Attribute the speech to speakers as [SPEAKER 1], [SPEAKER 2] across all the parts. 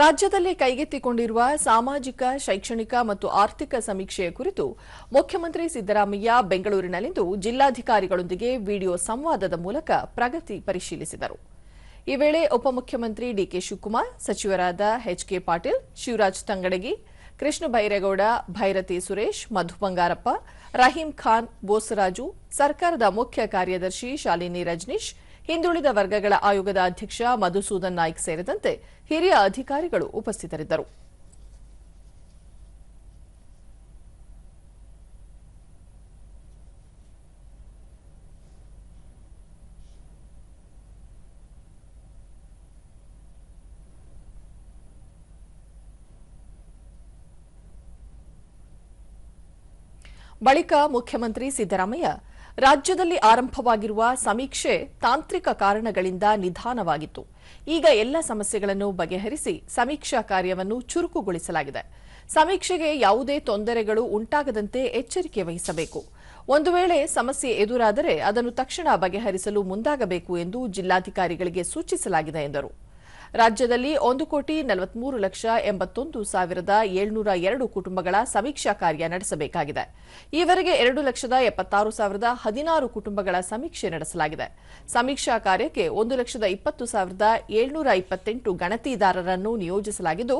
[SPEAKER 1] ರಾಜ್ಯದಲ್ಲಿ ಕೈಗೆತ್ತಿಕೊಂಡಿರುವ ಸಾಮಾಜಿಕ, ಶೈಕ್ಷಣಿಕ ಮತ್ತು ಆರ್ಥಿಕ ಸಮೀಕ್ಷೆಯ ಕುರಿತು ಮುಖ್ಯಮಂತ್ರಿ ಸಿದ್ದರಾಮಯ್ಯ ಬೆಂಗಳೂರಿನಲ್ಲಿಂದು ಜಿಲ್ಲಾಧಿಕಾರಿಗಳೊಂದಿಗೆ ವಿಡಿಯೋ ಸಂವಾದದ ಮೂಲಕ ಪ್ರಗತಿ ಪರಿಶೀಲಿಸಿದರು. ಈ ವೇಳೆ ಉಪಮುಖ್ಯಮಂತ್ರಿ ಡಿಕೆ ಶಿವಕುಮಾರ್, ಸಚಿವರಾದ ಎಚ್ಕೆ ಪಾಟೀಲ್, ಶಿವರಾಜ್ ತಂಗಡಗಿ, ಕೃಷ್ಣ ಬೈರೇಗೌಡ, ಭೈರತಿ ಸುರೇಶ್, ಮಧು ಬಂಗಾರಪ್ಪ, ರಹೀಂ ಖಾನ್, ಬೋಸರಾಜು, ಸರ್ಕಾರದ ಮುಖ್ಯ ಕಾರ್ಯದರ್ಶಿ ಶಾಲಿನಿ ರಜನೀಶ್ ಹಿಂದುಳಿದ ವರ್ಗಗಳ ಆಯೋಗದ ಅಧ್ಯಕ್ಷ ಮಧುಸೂದನ್ ನಾಯ್ಕ್ ಸೇರಿದಂತೆ ಹಿರಿಯ ಅಧಿಕಾರಿಗಳು ಉಪಸ್ಥಿತರಿದ್ದರು. ಬಳಿಕ ಮುಖ್ಯಮಂತ್ರಿ ಸಿದ್ದರಾಮಯ್ಯ, ರಾಜ್ಯದಲ್ಲಿ ಆರಂಭವಾಗಿರುವ ಸಮೀಕ್ಷೆ ತಾಂತ್ರಿಕ ಕಾರಣಗಳಿಂದ ನಿಧಾನವಾಗಿತ್ತು. ಈಗ ಎಲ್ಲ ಸಮಸ್ಯೆಗಳನ್ನು ಬಗೆಹರಿಸಿ ಸಮೀಕ್ಷಾ ಕಾರ್ಯವನ್ನು ಚುರುಕುಗೊಳಿಸಲಾಗಿದೆ. ಸಮೀಕ್ಷೆಗೆ ಯಾವುದೇ ತೊಂದರೆಗಳು ಉಂಟಾಗದಂತೆ ಎಚ್ಚರಿಕೆ ವಹಿಸಬೇಕು. ಒಂದು ವೇಳೆ ಸಮಸ್ಯೆ ಎದುರಾದರೆ ಅದನ್ನು ತಕ್ಷಣ ಬಗೆಹರಿಸಲು ಮುಂದಾಗಬೇಕು ಎಂದು ಜಿಲ್ಲಾಧಿಕಾರಿಗಳಿಗೆ ಸೂಚಿಸಲಾಗಿದೆ ಎಂದರು. ರಾಜ್ಯದಲ್ಲಿ ಒಂದು ಕೋಟಿ ನಲವತ್ಮೂರು ಲಕ್ಷ ಎಂಬತ್ತೊಂದು ಸಾವಿರದ ಏಳ್ನೂರ ಎರಡು ಕುಟುಂಬಗಳ ಸಮೀಕ್ಷಾ ಕಾರ್ಯ ನಡೆಸಬೇಕಾಗಿದೆ. ಈವರೆಗೆ ಎರಡು ಲಕ್ಷದ ಎಪ್ಪತ್ತಾರು ಸಾವಿರದ ಹದಿನಾರು ಕುಟುಂಬಗಳ ಸಮೀಕ್ಷೆ ನಡೆಸಲಾಗಿದೆ. ಸಮೀಕ್ಷಾ ಕಾರ್ಯಕ್ಕೆ ಒಂದು ಲಕ್ಷದ ಇಪ್ಪತ್ತು ಸಾವಿರದ ಏಳ್ನೂರ ಇಪ್ಪತ್ತೆಂಟು ಗಣತಿದಾರರನ್ನು ನಿಯೋಜಿಸಲಾಗಿದ್ದು,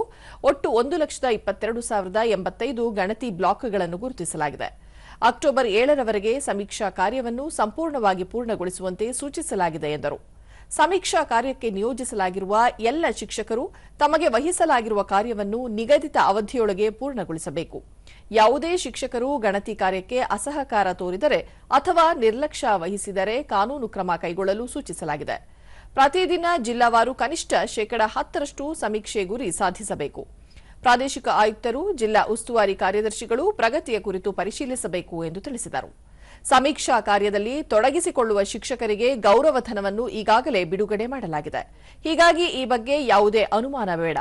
[SPEAKER 1] ಒಟ್ಟು ಒಂದು ಲಕ್ಷದ ಇಪ್ಪತ್ತೆರಡು ಸಾವಿರದ ಎಂಬತ್ತೈದು ಗಣತಿ ಬ್ಲಾಕ್ಗಳನ್ನು ಗುರುತಿಸಲಾಗಿದೆ. ಅಕ್ಟೋಬರ್ ಏಳರವರೆಗೆ ಸಮೀಕ್ಷಾ ಕಾರ್ಯವನ್ನು ಸಂಪೂರ್ಣವಾಗಿ ಪೂರ್ಣಗೊಳಿಸುವಂತೆ ಸೂಚಿಸಲಾಗಿದೆ ಎಂದರು. ಸಮೀಕ್ಷಾ ಕಾರ್ಯಕ್ಕೆ ನಿಯೋಜಿಸಲಾಗಿರುವ ಎಲ್ಲ ಶಿಕ್ಷಕರು ತಮಗೆ ವಹಿಸಲಾಗಿರುವ ಕಾರ್ಯವನ್ನು ನಿಗದಿತ ಅವಧಿಯೊಳಗೆ ಪೂರ್ಣಗೊಳಿಸಬೇಕು. ಯಾವುದೇ ಶಿಕ್ಷಕರು ಗಣತಿ ಕಾರ್ಯಕ್ಕೆ ಅಸಹಕಾರ ತೋರಿದರೆ ಅಥವಾ ನಿರ್ಲಕ್ಷ್ಯ ವಹಿಸಿದರೆ ಕಾನೂನು ಕ್ರಮ ಕೈಗೊಳ್ಳಲು ಸೂಚಿಸಲಾಗಿದೆ. ಪ್ರತಿದಿನ ಜಿಲ್ಲಾವಾರು ಕನಿಷ್ಠ ಶೇಕಡಾ ಹತ್ತರಷ್ಟು ಸಮೀಕ್ಷೆ ಗುರಿ ಸಾಧಿಸಬೇಕು. ಪ್ರಾದೇಶಿಕ ಆಯುಕ್ತರು, ಜಿಲ್ಲಾ ಉಸ್ತುವಾರಿ ಕಾರ್ಯದರ್ಶಿಗಳು ಪ್ರಗತಿಯ ಕುರಿತು ಪರಿಶೀಲಿಸಬೇಕು ಎಂದು ತಿಳಿಸಿದರು. ಸಮೀಕ್ಷಾ ಕಾರ್ಯದಲ್ಲಿ ತೊಡಗಿಸಿಕೊಳ್ಳುವ ಶಿಕ್ಷಕರಿಗೆ ಗೌರವಧನವನ್ನು ಈಗಾಗಲೇ ಬಿಡುಗಡೆ ಮಾಡಲಾಗಿದೆ. ಹೀಗಾಗಿ ಈ ಬಗ್ಗೆ ಯಾವುದೇ ಅನುಮಾನ ಬೇಡ.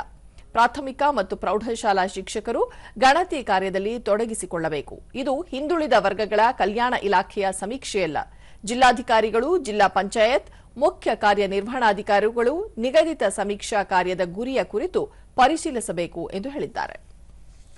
[SPEAKER 1] ಪ್ರಾಥಮಿಕ ಮತ್ತು ಪ್ರೌಢಶಾಲಾ ಶಿಕ್ಷಕರು ಗಣತಿ ಕಾರ್ಯದಲ್ಲಿ ತೊಡಗಿಸಿಕೊಳ್ಳಬೇಕು. ಇದು ಹಿಂದುಳಿದ ವರ್ಗಗಳ ಕಲ್ಯಾಣ ಇಲಾಖೆಯ ಸಮೀಕ್ಷೆಯಲ್ಲ. ಜಿಲ್ಲಾಧಿಕಾರಿಗಳು, ಜಿಲ್ಲಾ ಪಂಚಾಯತ್, ಮುಖ್ಯ ಕಾರ್ಯನಿರ್ವಹಣಾಧಿಕಾರಿಗಳು ನಿಗದಿತ ಸಮೀಕ್ಷಾ ಕಾರ್ಯದ ಗುರಿಯ ಕುರಿತು ಪರಿಶೀಲಿಸಬೇಕು ಎಂದು ಹೇಳಿದ್ದಾರೆ.